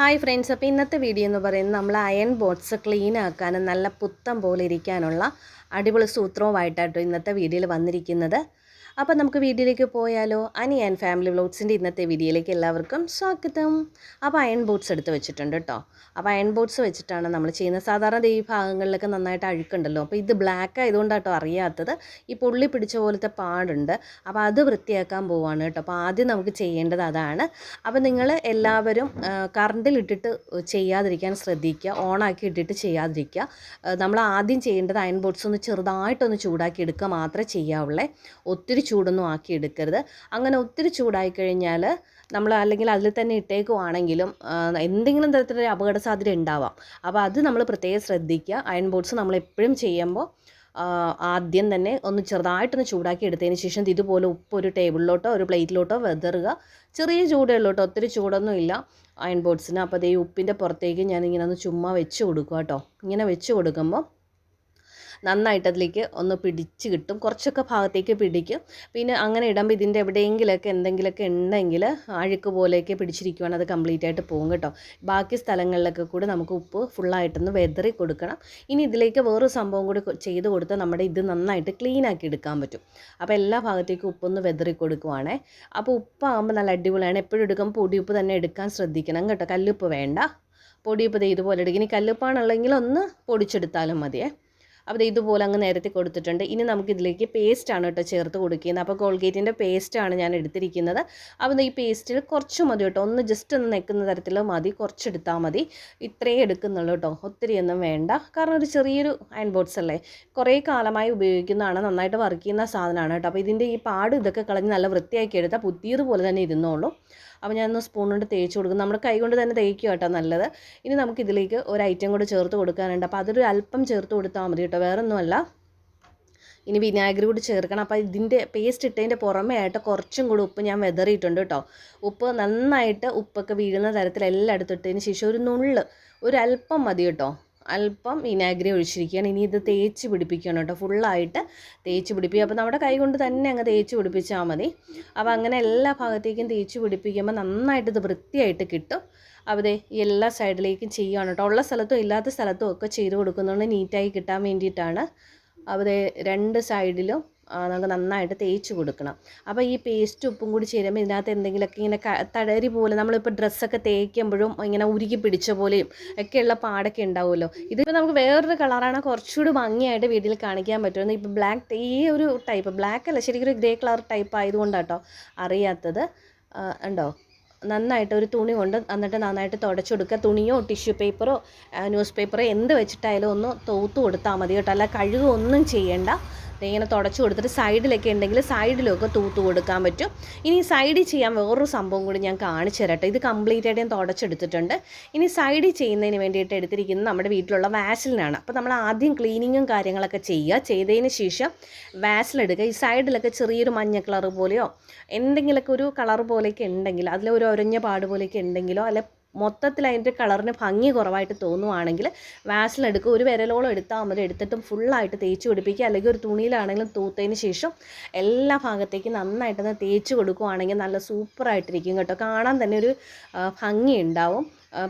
Hi friends അപ്പോൾ ഇന്നത്തെ video എന്ന് പറയുന്നത് നമ്മൾ അയൺ ബോട്ട്സ് ക്ലീൻ ആക്കാനും നല്ല പുത്തം പോലെ ഇരിക്കാനുള്ള അടിപൊളി സൂത്രവുമായിട്ടാട്ടോ ഇന്നത്തെ വീഡിയോയിൽ വന്നിരിക്കുന്നത്. അപ്പോൾ നമുക്ക് വീഡിയോയിലേക്ക് പോയാലോ? അനി ആൻഡ് ഫാമിലി വ്ലോഗ്സിന്റെ ഇന്നത്തെ വീഡിയോയിലേക്ക് എല്ലാവർക്കും സ്വാഗതം. അപ്പോൾ അയൺ ബോട്ട്സ് എടുത്ത് വെച്ചിട്ടുണ്ട് കേട്ടോ. അപ്പോൾ അയൺ ബോട്ട്സ് വെച്ചിട്ടാണ് നമ്മൾ ചെയ്യുന്നത്. സാധാരണ ഈ ഭാഗങ്ങളിലൊക്കെ നന്നായിട്ട് അഴുക്കുണ്ടല്ലോ. അപ്പോൾ ഇത് ബ്ലാക്ക് ആയതുകൊണ്ടാട്ടോ അറിയാത്തത്. ഈ പുള്ളി പിടിച്ച പോലത്തെ പാടുണ്ട്. അപ്പോൾ അത് വൃത്തിയാക്കാൻ പോവാണ് കേട്ടോ. അപ്പോൾ ആദ്യം നമുക്ക് ചെയ്യേണ്ടത് അതാണ്. അപ്പോൾ നിങ്ങൾ എല്ലാവരും കറണ്ടിലിട്ടിട്ട് ചെയ്യാതിരിക്കാൻ ശ്രദ്ധിക്കുക. ഓണാക്കി ഇട്ടിട്ട് ചെയ്യാതിരിക്കുക. നമ്മൾ ആദ്യം ചെയ്യേണ്ടത് അയൺ ബോട്ട്സ് ഒന്ന് ചെറുതായിട്ടൊന്ന് ചൂടാക്കി എടുക്കുക മാത്രമേ ചെയ്യാവുള്ളേ. ഒത്തിരി ചൂടൊന്നും ആക്കി എടുക്കരുത് അങ്ങനെ ഒത്തിരി ചൂടായി കഴിഞ്ഞാൽ നമ്മൾ അല്ലെങ്കിൽ അതിൽ തന്നെ ഇട്ടേക്കുവാണെങ്കിലും എന്തെങ്കിലും തരത്തിലൊരു അപകട സാധ്യത ഉണ്ടാവാം. അപ്പോൾ അത് നമ്മൾ പ്രത്യേകം ശ്രദ്ധിക്കുക. അയൺ ബോട്ട്സ് നമ്മൾ എപ്പോഴും ചെയ്യുമ്പോൾ ആദ്യം തന്നെ ഒന്ന് ചെറുതായിട്ടൊന്ന് ചൂടാക്കി എടുത്തതിന് ശേഷം ഇതുപോലെ ഉപ്പ് ഒരു ടേബിളിലോട്ടോ ഒരു പ്ലേറ്റിലോട്ടോ വെതറുക. ചെറിയ ചൂടേ ഉള്ളൂ കേട്ടോ. ഒത്തിരി ചൂടൊന്നും ഇല്ല അയൺ ബോട്ട്സിന്. അപ്പോൾ ഈ ഉപ്പിന്റെ പുറത്തേക്ക് ഞാൻ ഇങ്ങനെ ഒന്ന് ചുമ്മാ വെച്ച് കൊടുക്കുക കേട്ടോ. ഇങ്ങനെ വെച്ച് കൊടുക്കുമ്പോൾ നന്നായിട്ട് അതിലേക്ക് ഒന്ന് പിടിച്ച് കിട്ടും. കുറച്ചൊക്കെ ഭാഗത്തേക്ക് പിടിക്കും. പിന്നെ അങ്ങനെ ഇടുമ്പോൾ ഇതിന്റെ എവിടെയെങ്കിലൊക്കെ എന്തെങ്കിലുമൊക്കെ ഉണ്ടെങ്കിൽ അഴുക്ക് പോലെയൊക്കെ പിടിച്ചിരിക്കുവാണ് അത് കംപ്ലീറ്റ് ആയിട്ട് പോകും കേട്ടോ. ബാക്കി സ്ഥലങ്ങളിലൊക്കെ കൂടി നമുക്ക് ഉപ്പ് ഫുള്ളായിട്ടൊന്ന് വെതറി കൊടുക്കണം. ഇനി ഇതിലേക്ക് വേറൊരു സംഭവം കൂടി ചെയ്ത് കൊടുത്താൽ നമ്മുടെ ഇത് നന്നായിട്ട് ക്ലീൻ ആക്കി എടുക്കാൻ പറ്റും. അപ്പോൾ എല്ലാ ഭാഗത്തേക്കും ഉപ്പൊന്ന് വെതറി കൊടുക്കുവാണേ. അപ്പോൾ ഉപ്പാകുമ്പോൾ നല്ല അടിപൊളിയാണ്. എപ്പോഴും എടുക്കുമ്പോൾ പൊടിയുപ്പ് തന്നെ എടുക്കാൻ ശ്രദ്ധിക്കണം കേട്ടോ. കല്ലുപ്പ് വേണ്ട. പൊടിയുപ്പ് ഇതുപോലെ എടുക്കും. ഇനി കല്ലുപ്പാണുള്ളെങ്കിൽ ഒന്ന് പൊടിച്ചെടുത്താലും മതിയേ. അപ്പോൾ ഇതുപോലെ അങ്ങ് നിരത്തി കൊടുത്തിട്ടുണ്ട്. ഇനി നമുക്ക് ഇതിലേക്ക് പേസ്റ്റാണ് കേട്ടോ ചേർത്ത് കൊടുക്കുന്നത്. അപ്പോൾ കോൾഗേറ്റിന്റെ പേസ്റ്റാണ് ഞാൻ എടുത്തിരിക്കുന്നത്. അപ്പോൾ ഈ പേസ്റ്റിൽ കുറച്ച് മതി കേട്ടോ. ഒന്ന് ജസ്റ്റ് ഒന്ന് നിൽക്കുന്ന തരത്തിൽ മതി. കുറച്ചെടുത്താൽ മതി. ഇത്രേ എടുക്കുന്നുള്ളൂ കേട്ടോ. ഒത്തിരി ഒന്നും വേണ്ട. കാരണം ഒരു ചെറിയൊരു അയൺ ബോട്ട്സ് അല്ലേ? കുറേ കാലമായി ഉപയോഗിക്കുന്നതാണ്. നന്നായിട്ട് വർക്ക് ചെയ്യുന്ന സാധനമാണ് കേട്ടോ. അപ്പോൾ ഇതിന്റെ ഈ പാട് ഇതൊക്കെ കളഞ്ഞ് നല്ല വൃത്തിയാക്കി എടുത്താൽ പുതിയതുപോലെ തന്നെ ഇരുന്നോളൂ. അപ്പോൾ ഞാനൊന്ന് സ്പൂൺ കൊണ്ട് തേച്ച് കൊടുക്കും. നമ്മുടെ കൈ കൊണ്ട് തന്നെ തേക്കുക കേട്ടോ നല്ലത്. ഇനി നമുക്ക് ഇതിലേക്ക് ഒരു ഐറ്റം കൂടെ ചേർത്ത് കൊടുക്കാനുണ്ട്. അപ്പോൾ അതൊരു അല്പം ചേർത്ത് കൊടുത്താൽ മതി കേട്ടോ. വേറെ ഒന്നുമല്ല ഇനി വിനാഗിരി കൂടി ചേർക്കണം. അപ്പോൾ ഇതിന്റെ പേസ്റ്റ് ഇട്ടതിന്റെ പുറമേ ആയിട്ട് കുറച്ചും കൂടി ഉപ്പ് ഞാൻ വെതറിയിട്ടുണ്ട് കേട്ടോ. ഉപ്പ് നന്നായിട്ട് ഉപ്പൊക്കെ വീഴുന്ന തരത്തിൽ എല്ലാം എടുത്തിട്ടതിന് ശേഷം ഒരു നുള്ള് ഒരു അല്പം മതി കേട്ടോ. അല്പം വിനാഗിരി ഒഴിച്ചിരിക്കുകയാണ്. ഇനി ഇത് തേച്ച് പിടിപ്പിക്കണം കേട്ടോ. ഫുള്ളായിട്ട് തേച്ച് പിടിപ്പിക്കുക. അപ്പോൾ നമ്മുടെ കൈ കൊണ്ട് തന്നെ അങ്ങ് തേച്ച് പിടിപ്പിച്ചാൽ മതി. അപ്പോൾ അങ്ങനെ എല്ലാ ഭാഗത്തേക്കും തേച്ച് പിടിപ്പിക്കുമ്പോൾ നന്നായിട്ട് ഇത് വൃത്തിയായിട്ട് കിട്ടും. ദേ എല്ലാ സൈഡിലേക്കും ചെയ്യുകയാണ് കേട്ടോ. ഉള്ള സ്ഥലത്തും ഇല്ലാത്ത സ്ഥലത്തും ഒക്കെ ചെയ്ത് കൊടുക്കുന്നതുകൊണ്ട് നീറ്റായി കിട്ടാൻ വേണ്ടിയിട്ടാണ്. ദേ രണ്ട് സൈഡിലും നമുക്ക് നന്നായിട്ട് തേച്ച് കൊടുക്കണം. അപ്പോൾ ഈ പേസ്റ്റ് ഉപ്പും കൂടി ചേരുമ്പോൾ ഇതിനകത്ത് എന്തെങ്കിലുമൊക്കെ ഇങ്ങനെ തടരി പോലെ നമ്മളിപ്പോൾ ഡ്രസ്സൊക്കെ തേക്കുമ്പോഴും ഇങ്ങനെ ഉരുകി പിടിച്ച പോലെയും ഒക്കെയുള്ള പാടൊക്കെ ഉണ്ടാവുമല്ലോ. ഇതിപ്പോൾ നമുക്ക് വേറൊരു കളറാണ് കുറച്ചുകൂടി ഭംഗിയായിട്ട് വീട്ടിൽ കാണിക്കാൻ പറ്റുമെന്ന് ഇപ്പോൾ ബ്ലാക്ക് ഈ ഒരു ടൈപ്പ് ബ്ലാക്ക് അല്ല ശരിക്കും ഗ്രേ കളർ ടൈപ്പ് ആയതുകൊണ്ടാട്ടോ അറിയാത്തത്. ഉണ്ടോ? നന്നായിട്ട് ഒരു തുണി കൊണ്ട് എന്നിട്ട് നന്നായിട്ട് തുടച്ചു കൊടുക്കുക. തുണിയോ ടിഷ്യൂ പേപ്പറോ ന്യൂസ് പേപ്പറോ എന്ത് വെച്ചിട്ടായാലും ഒന്ന് തൂത്ത് കൊടുത്താൽ മതി കേട്ടോ. അല്ല കഴുകൊന്നും ചെയ്യണ്ട. ഇങ്ങനെ തുടച്ചു കൊടുത്തിട്ട് സൈഡിലൊക്കെ ഉണ്ടെങ്കിൽ സൈഡിലൊക്കെ തൂത്ത് കൊടുക്കാൻ പറ്റും. ഇനി സൈഡിൽ ചെയ്യാൻ വേറൊരു സംഭവം കൂടി ഞാൻ കാണിച്ചു തരട്ടെ. ഇത് കംപ്ലീറ്റ് ആയിട്ട് ഞാൻ തുടച്ചെടുത്തിട്ടുണ്ട്. ഇനി സൈഡിൽ ചെയ്യുന്നതിന് വേണ്ടിയിട്ട് എടുത്തിരിക്കുന്നത് നമ്മുടെ വീട്ടിലുള്ള വാസലിനാണ്. അപ്പോൾ നമ്മൾ ആദ്യം ക്ലീനിങ്ങും കാര്യങ്ങളൊക്കെ ചെയ്യുക. ചെയ്തതിന് ശേഷം വാസലെടുക്കുക ഈ സൈഡിലൊക്കെ ചെറിയൊരു മഞ്ഞ കളർ പോലെയോ എന്തെങ്കിലുമൊക്കെ ഒരു കളർ പോലെയൊക്കെ ഉണ്ടെങ്കിൽ അതിലൊരു ഒരഞ്ഞ പാട് പോലെയൊക്കെ ഉണ്ടെങ്കിലോ അല്ലെ മൊത്തത്തിൽ അതിന്റെ കളറിന് ഭംഗി കുറവായിട്ട് തോന്നുവാണെങ്കിൽ വാസിൽ എടുക്കുക ഒരു വിരലോളം എടുത്താൽ മതി. എടുത്തിട്ടും ഫുള്ളായിട്ട് തേച്ച് പിടിപ്പിക്കുക. അല്ലെങ്കിൽ ഒരു തുണിയിലാണെങ്കിലും തൂത്തതിന് ശേഷം എല്ലാ ഭാഗത്തേക്കും നന്നായിട്ടൊന്ന് തേച്ച് കൊടുക്കുവാണെങ്കിൽ നല്ല സൂപ്പറായിട്ടിരിക്കും കേട്ടോ. കാണാൻ തന്നെ ഒരു ഭംഗി ഉണ്ടാവും.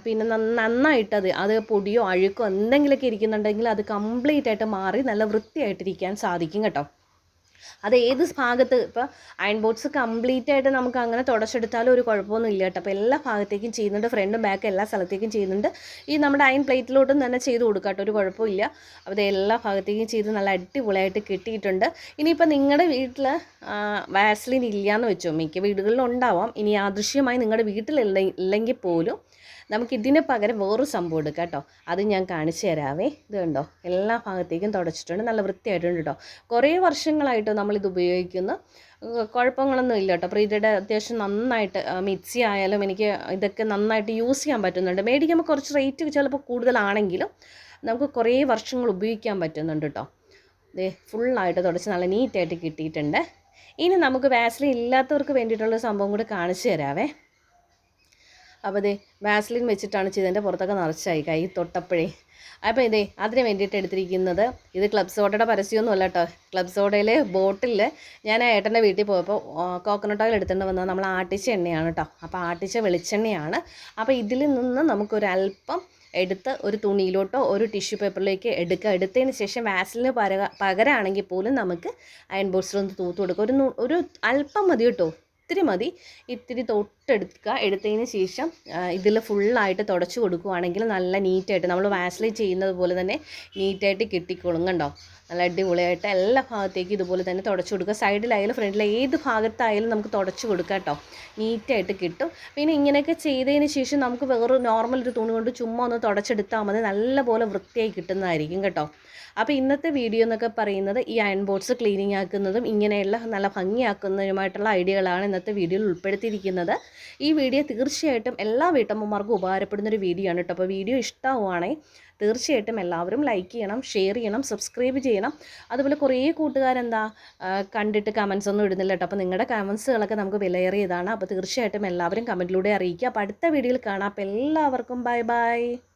പിന്നെ നന്നായിട്ടത് നന്നായിട്ട് അത് അത് പൊടിയോ അഴുക്കോ എന്തെങ്കിലുമൊക്കെ ഇരിക്കുന്നുണ്ടെങ്കിൽ അത് കംപ്ലീറ്റ് ആയിട്ട് മാറി നല്ല വൃത്തിയായിട്ടിരിക്കാൻ സാധിക്കും കേട്ടോ. അത് ഏത് ഭാഗത്ത് ഇപ്പോൾ അയൺ ബോട്ട്സ് കംപ്ലീറ്റ് ആയിട്ട് നമുക്ക് അങ്ങനെ തുടച്ചെടുത്താലും ഒരു കുഴപ്പമൊന്നും ഇല്ല കേട്ടോ. അപ്പോൾ എല്ലാ ഭാഗത്തേക്കും ചെയ്യുന്നുണ്ട് ഫ്രണ്ടും ബാക്കും എല്ലാ സ്ഥലത്തേക്കും ചെയ്യുന്നുണ്ട്. ഈ നമ്മുടെ അയൺ പ്ലേറ്റിലോട്ടും തന്നെ ചെയ്ത് കൊടുക്കാം കേട്ടോ ഒരു കുഴപ്പമില്ല. അപ്പോൾ ഇത് എല്ലാ ഭാഗത്തേക്കും ചെയ്ത് നല്ല അടിപൊളിയായിട്ട് കിട്ടിയിട്ടുണ്ട്. ഇനിയിപ്പോൾ നിങ്ങളുടെ വീട്ടിൽ വാസ്ലിൻ ഇല്ലയെന്ന് വെച്ചോ. മിക്ക വീടുകളിലും ഉണ്ടാവാം. ഇനി ആദൃശ്യമായി നിങ്ങളുടെ വീട്ടിൽ ഇല്ലെങ്കിൽ പോലും നമുക്ക് ഇതിന് പകരം വേറൊരു സംഭവം എടുക്കാം കേട്ടോ. അത് ഞാൻ കാണിച്ചു തരാവേ. ഇത് കണ്ടോ? എല്ലാ ഭാഗത്തേക്കും തുടച്ചിട്ടുണ്ട്. നല്ല വൃത്തിയായിട്ടുണ്ട് കേട്ടോ. കുറേ വർഷങ്ങളായിട്ട് നമ്മളിത് ഉപയോഗിക്കുന്നു. കുഴപ്പങ്ങളൊന്നും ഇല്ല കേട്ടോ. പ്രീതിയുടെ അത്യാവശ്യം നന്നായിട്ട് മിക്സി ആയാലും എനിക്ക് ഇതൊക്കെ നന്നായിട്ട് യൂസ് ചെയ്യാൻ പറ്റുന്നുണ്ട്. മേടിക്കുമ്പോൾ കുറച്ച് റേറ്റ് ചിലപ്പോൾ കൂടുതലാണെങ്കിലും നമുക്ക് കുറേ വർഷങ്ങൾ ഉപയോഗിക്കാൻ പറ്റുന്നുണ്ട് കേട്ടോ. ദേ ഫുള്ളായിട്ട് തുടച്ച് നല്ല നീറ്റായിട്ട് കിട്ടിയിട്ടുണ്ട്. ഇനി നമുക്ക് വാസലിൻ ഇല്ലാത്തവർക്ക് വേണ്ടിയിട്ടുള്ള സംഭവം കൂടി കാണിച്ചു തരാവേ. അപ്പോൾ ഇതേ വാസ്ലിൻ വെച്ചിട്ടാണ് ചെയ്തതിന്റെ പുറത്തൊക്കെ നിറച്ചായി കൈ തൊട്ടപ്പോഴേ. അപ്പോൾ ഇതേ അതിന് വേണ്ടിയിട്ട് എടുത്തിരിക്കുന്നത് ഇത് ക്ലബ് സോഡയുടെ പരസ്യമൊന്നും അല്ല കേട്ടോ ക്ലബ് സോഡയിൽ ബോട്ടിൽ ഞാൻ ഏട്ടന്റെ വീട്ടിൽ പോയപ്പോൾ കോക്കനട്ട് ഓയിൽ എടുത്തുകൊണ്ട് വന്നത് നമ്മൾ ആട്ടിച്ച എണ്ണയാണ് കേട്ടോ അപ്പോൾ ആട്ടിച്ച വെളിച്ചെണ്ണയാണ്. അപ്പോൾ ഇതിൽ നിന്ന് നമുക്കൊരല്പം എടുത്ത് ഒരു തുണിയിലോട്ടോ ഒരു ടിഷ്യൂ പേപ്പറിലേക്ക് എടുക്കുക എടുത്തതിന് ശേഷം വാസലിന് പര പകരമാണെങ്കിൽ പോലും നമുക്ക് അയൺ ബോക്സിലൊന്ന് തൂത്ത് കൊടുക്കുക ഒരു ഒരു അല്പം മതി കേട്ടോ ഇത്തിരി മതി. ഇത്തിരി തൊട്ടെടുക്കുക. എടുത്തതിന് ശേഷം ഇതിൽ ഫുള്ളായിട്ട് തുടച്ച് കൊടുക്കുകയാണെങ്കിൽ നല്ല നീറ്റായിട്ട് നമ്മൾ വാസ്ലി ചെയ്യുന്നത് പോലെ തന്നെ നീറ്റായിട്ട് കിട്ടിക്കോളും കണ്ടോ? നല്ല അടിപൊളിയായിട്ട് എല്ലാ ഭാഗത്തേക്കും ഇതുപോലെ തന്നെ തുടച്ച് കൊടുക്കുക. സൈഡിലായാലും ഫ്രണ്ടിൽ ഏത് ഭാഗത്തായാലും നമുക്ക് തുടച്ച് കൊടുക്കുക കേട്ടോ. നീറ്റായിട്ട് കിട്ടും. പിന്നെ ഇങ്ങനെയൊക്കെ ചെയ്തതിന് ശേഷം നമുക്ക് വേറെ നോർമൽ ഒരു തുണി കൊണ്ട് ചുമ്മാ ഒന്ന് തുടച്ചെടുത്താൽ മതി. നല്ലപോലെ വൃത്തിയായി കിട്ടുന്നതായിരിക്കും കേട്ടോ. അപ്പോൾ ഇന്നത്തെ വീഡിയോ എന്നൊക്കെ പറയുന്നത് ഈ അയൺ ബോർഡ്സ് ക്ലീനിങ് ആക്കുന്നതും ഇങ്ങനെയുള്ള നല്ല ഭംഗിയാക്കുന്നതുമായിട്ടുള്ള ഐഡിയകളാണ് ഇന്നത്തെ വീഡിയോയിൽ ഉൾപ്പെടുത്തിയിരിക്കുന്നത്. ഈ വീഡിയോ തീർച്ചയായിട്ടും എല്ലാ വീട്ടമ്മമാർക്കും ഉപകാരപ്പെടുന്ന ഒരു വീഡിയോ ആണ് കേട്ടോ. അപ്പോൾ വീഡിയോ ഇഷ്ടമാവുകയാണെങ്കിൽ തീർച്ചയായിട്ടും എല്ലാവരും ലൈക്ക് ചെയ്യണം ഷെയർ ചെയ്യണം സബ്സ്ക്രൈബ് ചെയ്യണം. അതുപോലെ കുറേ കൂട്ടുകാരെന്താ കണ്ടിട്ട് കമൻസ് ഒന്നും ഇടുന്നില്ല കേട്ടോ. അപ്പോൾ നിങ്ങളുടെ കമൻസുകളൊക്കെ നമുക്ക് വിലയേറിയതാണ്. അപ്പോൾ തീർച്ചയായിട്ടും എല്ലാവരും കമന്റിലൂടെ അറിയിക്കുക. അപ്പോൾ അടുത്ത വീഡിയോയിൽ കാണാം. അപ്പോൾ എല്ലാവർക്കും ബൈ ബൈ